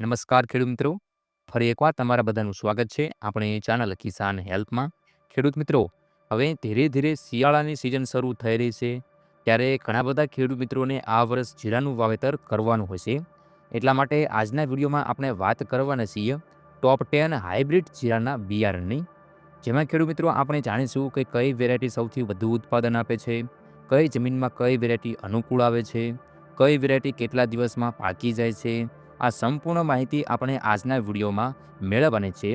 નમસ્કાર ખેડૂત મિત્રો. ફરી એકવાર તમારા બધાનું સ્વાગત છે આપણે ચેનલ કિસાન હેલ્પમાં ખેડૂત મિત્રો, હવે ધીરે ધીરે શિયાળાની સિઝન શરૂ થઈ રહી છે. ત્યારે ઘણા બધા ખેડૂત મિત્રોને આ વર્ષ જીરાનું વાવેતર કરવાનું હોય છે. એટલા માટે આજના વિડીયોમાં આપણે વાત કરવાના છીએ ટોપ ટેન હાઇબ્રિડ જીરાના બિયારણની. જેમાં ખેડૂત મિત્રો, આપણે જાણીશું કે કઈ વેરાયટી સૌથી વધુ ઉત્પાદન આપે છે, કઈ જમીનમાં કઈ વેરાયટી અનુકૂળ આવે છે, કઈ વેરાયટી કેટલા દિવસમાં પાકી જાય છે આ સંપૂર્ણ માહિતી આપણે આજના વિડીયોમાં મેળવવાની છે.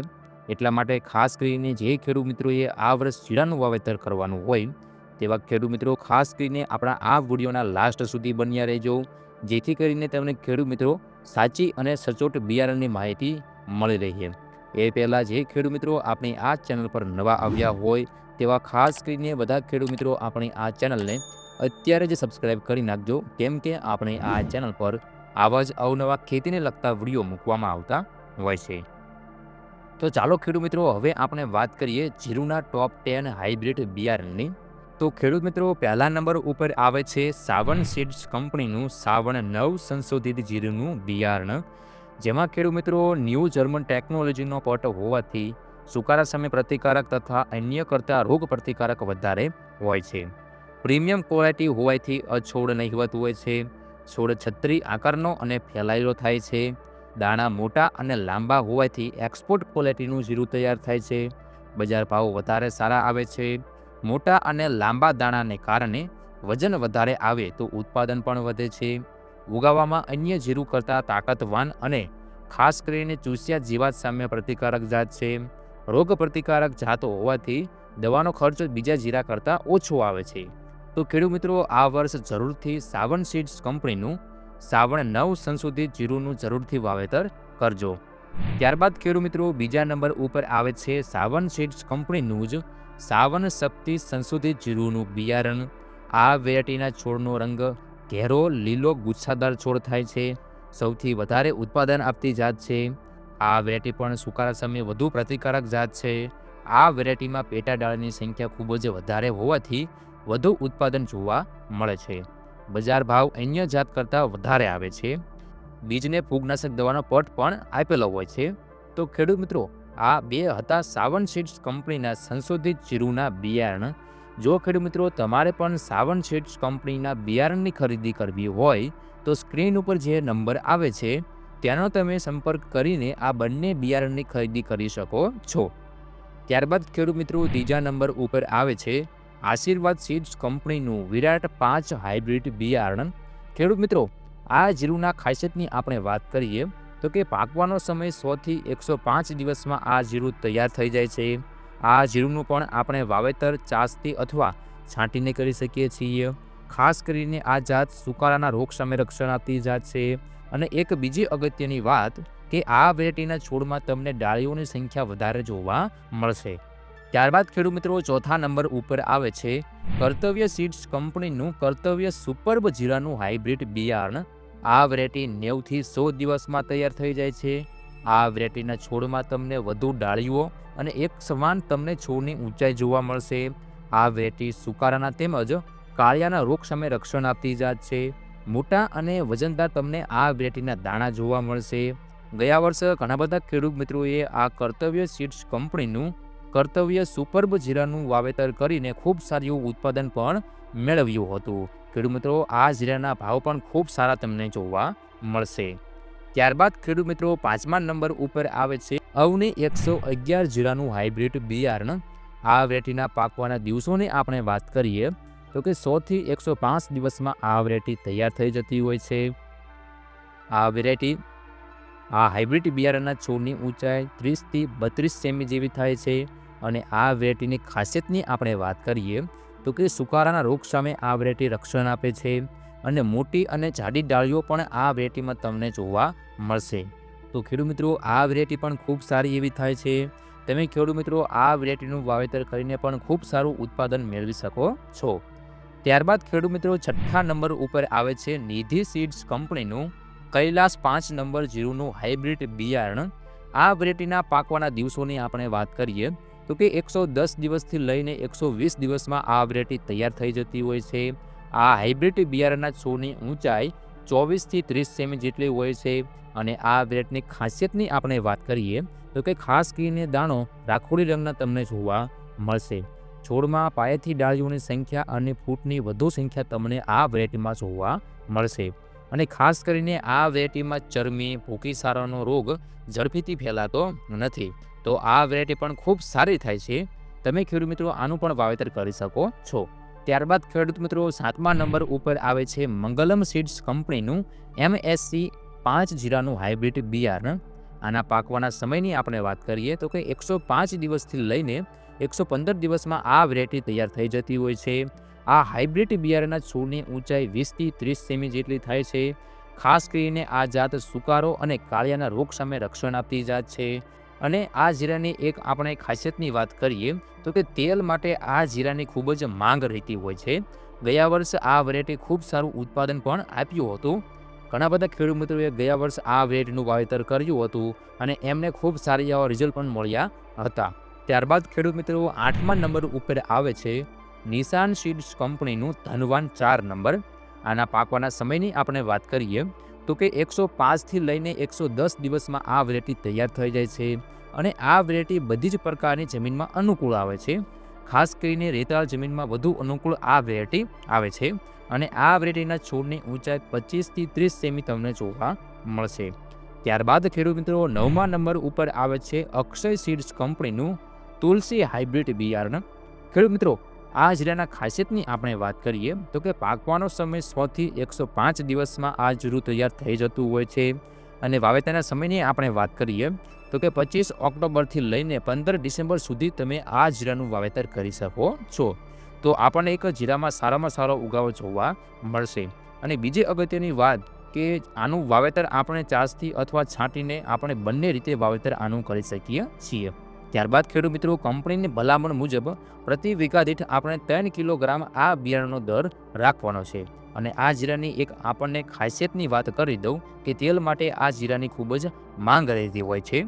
એટલા માટે ખાસ કરીને જે ખેડૂત મિત્રોએ આ વર્ષ જીરાનું વાવેતર કરવાનું હોય, તેવા ખેડૂત મિત્રો ખાસ કરીને આપણા આ વિડીયોના લાસ્ટ સુધી બન્યા રહેજો. જેથી કરીને તમને ખેડૂત મિત્રો સાચી અને સચોટ બિયારણની માહિતી મળી રહી. એ પહેલાં જે ખેડૂત મિત્રો આપણી આ ચેનલ પર નવા આવ્યા હોય, તેવા ખાસ કરીને બધા ખેડૂત મિત્રો આપણી આ ચેનલને અત્યારે જ સબસ્ક્રાઈબ કરી નાખજો. કેમ કે આપણે આ ચેનલ પર આવા જ અવનવા ખેતીને લગતા વીડિયો મૂકવામાં આવતા હોય છે. તો ચાલો ખેડૂત મિત્રો, હવે આપણે વાત કરીએ જીરુના ટોપ ટેન હાઇબ્રિડ બિયારણની. તો ખેડૂત મિત્રો, પહેલા નંબર ઉપર આવે છે સાવણ સીડ્સ કંપનીનું સાવણ નવ સંશોધિત જીરુનું બિયારણ. જેમાં ખેડૂત મિત્રો, ન્યૂ જર્મન ટેકનોલોજીનો પટ હોવાથી સુકારા સામે પ્રતિકારક તથા અન્ય કરતાં રોગ પ્રતિકારક વધારે હોય છે. પ્રીમિયમ ક્વોલિટી હોવાથી અછોડ નહિવત હોય છે. છોડ છત્રી આકારનો અને ફેલાયેલો થાય છે. દાણા મોટા અને લાંબા હોવાથી એક્સપોર્ટ ક્વોલિટીનું જીરું તૈયાર થાય છે. બજાર ભાવ વધારે સારા આવે છે. મોટા અને લાંબા દાણાને કારણે વજન વધારે આવે તો ઉત્પાદન પણ વધે છે. ઉગાવવામાં અન્ય જીરું કરતાં તાકાતવાન અને ખાસ કરીને ચૂસિયા જીવાત સામે પ્રતિકારક જાત છે. રોગ પ્રતિકારક જાતો હોવાથી દવાનો ખર્ચ બીજા જીરા કરતાં ઓછો આવે છે. તો ખેડૂત મિત્રો, આ વર્ષ જરૂરથી સાવન સીડ્સ કંપનીનું સાવણ નવ સંશોધિત જીરુનું જરૂરથી વાવેતર કરજો. ત્યારબાદ ખેડૂત મિત્રો, બીજા નંબર ઉપર આવે છે સાવન સીડ્સ કંપનીનું જ સાવન શક્તિ સંશોધિત જીરુનું બિયારણ. આ વેરાયટીના છોડનો રંગ ઘેરો લીલો ગુચ્છાદાર છોડ થાય છે. સૌથી વધારે ઉત્પાદન આપતી જાત છે. આ વેરાયટી પણ સુકારા સમયે વધુ પ્રતિકારક જાત છે. આ વેરાયટીમાં પેટા ડાળની સંખ્યા ખૂબ જ વધારે હોવાથી વધુ ઉત્પાદન જોવા મળે છે. બજાર ભાવ અન્ય જાત કરતાં વધારે આવે છે. બીજને ફૂગનાશક દવાનો પટ પણ આપેલો હોય છે. તો ખેડૂત મિત્રો, આ બે હતા સાવન સીડ્સ કંપનીના સંશોધિત જીરુના બિયારણ. જો ખેડૂત મિત્રો, તમારે પણ સાવન સીડ્સ કંપનીના બિયારણની ખરીદી કરવી હોય, તો સ્ક્રીન ઉપર જે નંબર આવે છે તેનો તમે સંપર્ક કરીને આ બંને બિયારણની ખરીદી કરી શકો છો. ત્યારબાદ ખેડૂત મિત્રો, ત્રીજા નંબર ઉપર આવે છે આશીર્વાદ સીડ્સ કંપનીનું વિરાટ પાંચ હાઇબ્રિડ બિયારણ ખેડૂત મિત્રો, આ જીરુના ખાસિયતની આપણે વાત કરીએ, તો કે પાકવાનો સમય સોથી એકસો પાંચ દિવસમાં આ જીરું તૈયાર થઈ જાય છે. આ જીરુંનું પણ આપણે વાવેતર ચાસથી અથવા છાંટીને કરી શકીએ છીએ. ખાસ કરીને આ જાત સુકારાના રોગ સામે રક્ષણ આપતી જાત છે. અને એક બીજી અગત્યની વાત કે આ વેરાયટીના છોડમાં તમને ડાળીઓની સંખ્યા વધારે જોવા મળશે. ત્યારબાદ ખેડૂત મિત્રો ચોથા નંબર ઉપર આવે છે કર્તવ્ય સીડ્સ કંપનીનું કર્તવ્ય સુપરબ જીરાનું હાઇબ્રિડ બિયારણ. આ વેરાયટી નેવથી સો દિવસમાં તૈયાર થઈ જાય છે. આ વેરાયટીના છોડમાં તમને વધુ ડાળીઓ અને એક સમાન તમને છોડની ઊંચાઈ જોવા મળશે. આ વેરાયટી સુકારાના તેમજ કાળિયાના રોગ સામે રક્ષણ આપતી જાત છે. મોટા અને વજનદાર તમને આ વેરાયટીના દાણા જોવા મળશે. ગયા વર્ષે ઘણા બધા ખેડૂત મિત્રોએ આ કર્તવ્ય સીડ્સ કંપનીનું કર્તવ્ય સુપર્બ જીરાનું વાવેતર કરીને ખૂબ સારું ઉત્પાદન પણ મેળવ્યું હતું. ખેડૂત મિત્રો, આ જીરાના ભાવ પણ ખૂબ સારા તમને જોવા મળશે. ત્યારબાદ ખેડૂત મિત્રો, પાંચમા નંબર ઉપર આવે છે અવની એકસો અગિયાર જીરાનું હાઇબ્રિડ બિયારણ. આ વેરાયટીના પાકવાના દિવસોની આપણે વાત કરીએ તો કે સોથી એકસો પાંચ દિવસમાં આ વેરાયટી તૈયાર થઈ જતી હોય છે. આ વેરાયટી આ હાઇબ્રિડ બિયારણના છોડની ઊંચાઈ ત્રીસથી બત્રીસ સેમી જેવી થાય છે અને આ વેરાયટીની ખાસિયતની આપણે વાત કરીએ તો કે સુકારાના રોગ સામે આ વેરાયટી રક્ષણ આપે છે અને મોટી અને જાડી ડાળીઓ પણ આ વેરાયટીમાં તમને જોવા મળશે. તો ખેડૂત મિત્રો, આ વેરાયટી પણ ખૂબ સારી એવી થાય છે. તમે ખેડૂત મિત્રો, આ વેરાયટીનું વાવેતર કરીને પણ ખૂબ સારું ઉત્પાદન મેળવી શકો છો. ત્યારબાદ ખેડૂત મિત્રો, છઠ્ઠા નંબર ઉપર આવે છે નિધિ સીડ્સ કંપનીનું કૈલાસ પાંચ નંબર જીરુનું હાઇબ્રિડ બિયારણ. આ વેરાયટીના પાકવાના દિવસોની આપણે વાત કરીએ તો કે એકસો દસ દિવસથી લઈને એકસો વીસ દિવસમાં આ વેરાયટી તૈયાર થઈ જતી હોય છે. આ હાઇબ્રિડ બિયારણના છોડની ઊંચાઈ ચોવીસથી ત્રીસ સેમી જેટલી હોય છે અને આ વેરાયટીની ખાસિયતની આપણે વાત કરીએ તો કે ખાસ કરીને દાણો રાખોડી રંગના તમને જોવા મળશે. છોડમાં પાયેથી ડાળીઓની સંખ્યા અને ફૂટની વધુ સંખ્યા તમને આ વેરાયટીમાં જોવા મળશે. અને ખાસ કરીને આ વેરાયટીમાં ચરમી ભૂકીસારાનો રોગ ઝડપીથી ફેલાતો નથી. તો આ વેરાયટી પણ ખૂબ સારી થાય છે. તમે ખેડૂત મિત્રો આનું પણ વાવેતર કરી શકો છો. ત્યારબાદ ખેડૂત મિત્રો સાતમા નંબર ઉપર આવે છે મંગલમ સીડ્સ કંપનીનું એમએસસી પાંચ જીરાનું હાઇબ્રિડ બિયારણ આના પાકવાના સમયની આપણે વાત કરીએ તો કે એકસો પાંચ દિવસથી લઈને એકસો પંદર દિવસમાં આ વેરાયટી તૈયાર થઈ જતી હોય છે. આ હાઇબ્રિડ બિયારણના છોડની ઊંચાઈ વીસથી ત્રીસ સેમી જેટલી થાય છે. ખાસ કરીને આ જાત સુકારો અને કાળિયાના રોગ સામે રક્ષણ આપતી જાત છે. અને આ જીરાની એક આપણે ખાસિયતની વાત કરીએ તો કે તેલ માટે આ જીરાની ખૂબ જ માંગ રહેતી હોય છે. ગયા વર્ષ આ વેરાયટી ખૂબ સારું ઉત્પાદન પણ આપ્યું હતું. ઘણા બધા ખેડૂત મિત્રોએ ગયા વર્ષ આ વેરાયટીનું વાવેતર કર્યું હતું અને એમને ખૂબ સારી એવા રિઝલ્ટ પણ મળ્યા હતા. ત્યારબાદ ખેડૂત મિત્રો આઠમા નંબર ઉપર આવે છે. નિશાન સીડ્સ કંપનીનું ધનવાન ચાર નંબર. આના પાકવાના સમયની આપણે વાત કરીએ, તો કે એકસો પાંચથી લઈને એકસો દસ દિવસમાં આ વેરાયટી તૈયાર થઈ જાય છે અને આ વેરાયટી બધી જ પ્રકારની જમીનમાં અનુકૂળ આવે છે. ખાસ કરીને રેતાળ જમીનમાં વધુ અનુકૂળ આ વેરાયટી આવે છે અને આ વેરાયટીના છોડની ઊંચાઈ પચીસથી ત્રીસ સેમી તમને જોવા મળશે. ત્યારબાદ ખેડૂત મિત્રો નવમા નંબર ઉપર આવે છે અક્ષય સીડ્સ કંપનીનું તુલસી હાઇબ્રિડ બિયારણ. ખેડૂત મિત્રો આ જીરાના ખાસિયતની આપણે વાત કરીએ તો કે પાકવાનો સમય સોથી એકસો પાંચ દિવસમાં આ જીરું તૈયાર થઈ જતું હોય છે. અને વાવેતરના સમયની આપણે વાત કરીએ તો કે પચીસ ઓક્ટોબરથી લઈને પંદર ડિસેમ્બર સુધી તમે આ જીરાનું વાવેતર કરી શકો છો. તો આપણને એક જીરામાં સારામાં સારો ઉગાવો જોવા મળશે. અને બીજી અગત્યની વાત કે આનું વાવેતર આપણે ચાસથી અથવા છાંટીને આપણે બંને રીતે વાવેતર આનું કરી શકીએ છીએ. ત્યારબાદ ખેડૂત મિત્રો, કંપનીની ભલામણ મુજબ પ્રતિ વીઘા દીઠ આપણે ત્રણ કિલોગ્રામ આ બિયારણનો દર રાખવાનો છે. અને આ જીરાની એક આપણને ખાસિયતની વાત કરી દઉં કે તેલ માટે આ જીરાની ખૂબ જ માંગ રહેતી હોય છે.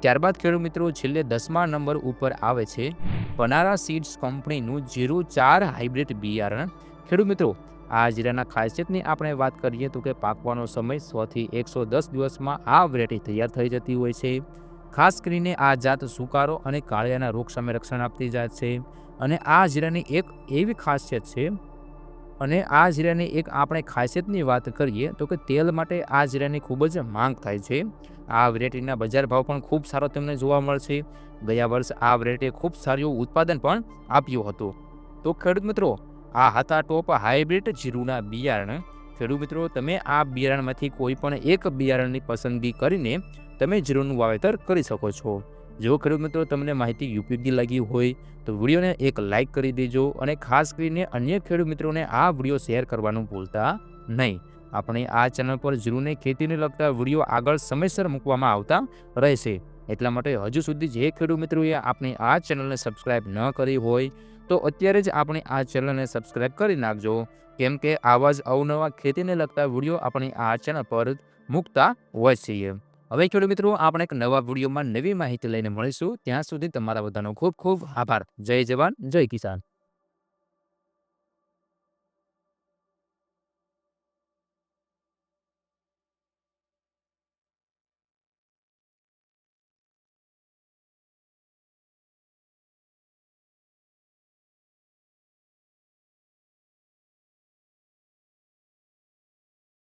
ત્યારબાદ ખેડૂત મિત્રો, છેલ્લે દસમા નંબર ઉપર આવે છે. પનારા સીડ્સ કંપનીનું જીરું ચાર હાઇબ્રિડ બિયારણ. ખેડૂત મિત્રો, આ જીરાના ખાસિયતની આપણે વાત કરીએ તો કે પાકવાનો સમય સોથી એકસો દસ દિવસમાં આ વેરાયટી તૈયાર થઈ જતી હોય છે. ખાસ કરીને આ જાત સુકારો અને કાળિયાના રોગ સામે રક્ષણ આપતી જાત છે. અને આ જીરાની એક એવી ખાસિયત છે. અને આ જીરાની એક આપણે ખાસિયતની વાત કરીએ તો કે તેલ માટે આ જીરાની ખૂબ જ માંગ થાય છે. આ વેરાયટીના બજાર ભાવ પણ ખૂબ સારો તમને જોવા મળશે. ગયા વર્ષ આ વેરાયટીએ ખૂબ સારું ઉત્પાદન પણ આપ્યું હતું. તો ખેડૂત મિત્રો, આ હતા ટોપ હાઇબ્રિડ જીરુના બિયારણ. ખેડૂત મિત્રો, તમે આ બિયારણમાંથી કોઈ પણ એક બિયારણની પસંદગી કરીને તમે જીરુનું વાવેતર કરી શકો છો. જો ખેડૂત મિત્રો તમને માહિતી ઉપયોગી લાગી હોય, તો વિડીયોને એક લાઇક કરી દેજો અને ખાસ કરીને અન્ય ખેડૂત મિત્રોને આ વીડિયો શેર કરવાનું ભૂલતા નહીં. આપણે આ ચેનલ પર જીરુને ખેતીને લગતા વીડિયો આગળ સમયસર મૂકવામાં આવતા રહેશે. એટલા માટે હજુ સુધી જે ખેડૂત મિત્રોએ આપણી આ ચેનલને સબસ્ક્રાઇબ ન કરી હોય, તો અત્યારે જ આપણે આ ચેનલને સબસ્ક્રાઇબ કરી નાખજો. કેમ કે આવા જ અવનવા ખેતીને લગતા વીડિયો આપણી આ ચેનલ પર મૂકતા હોય છીએ. હવે ખેડૂત મિત્રો, આપણે એક નવા વિડીયોમાં નવી માહિતી લઈને મળીશું. ત્યાં સુધી તમારા બધાનો ખૂબ ખૂબ આભાર. જય જવાન, જય કિસાન.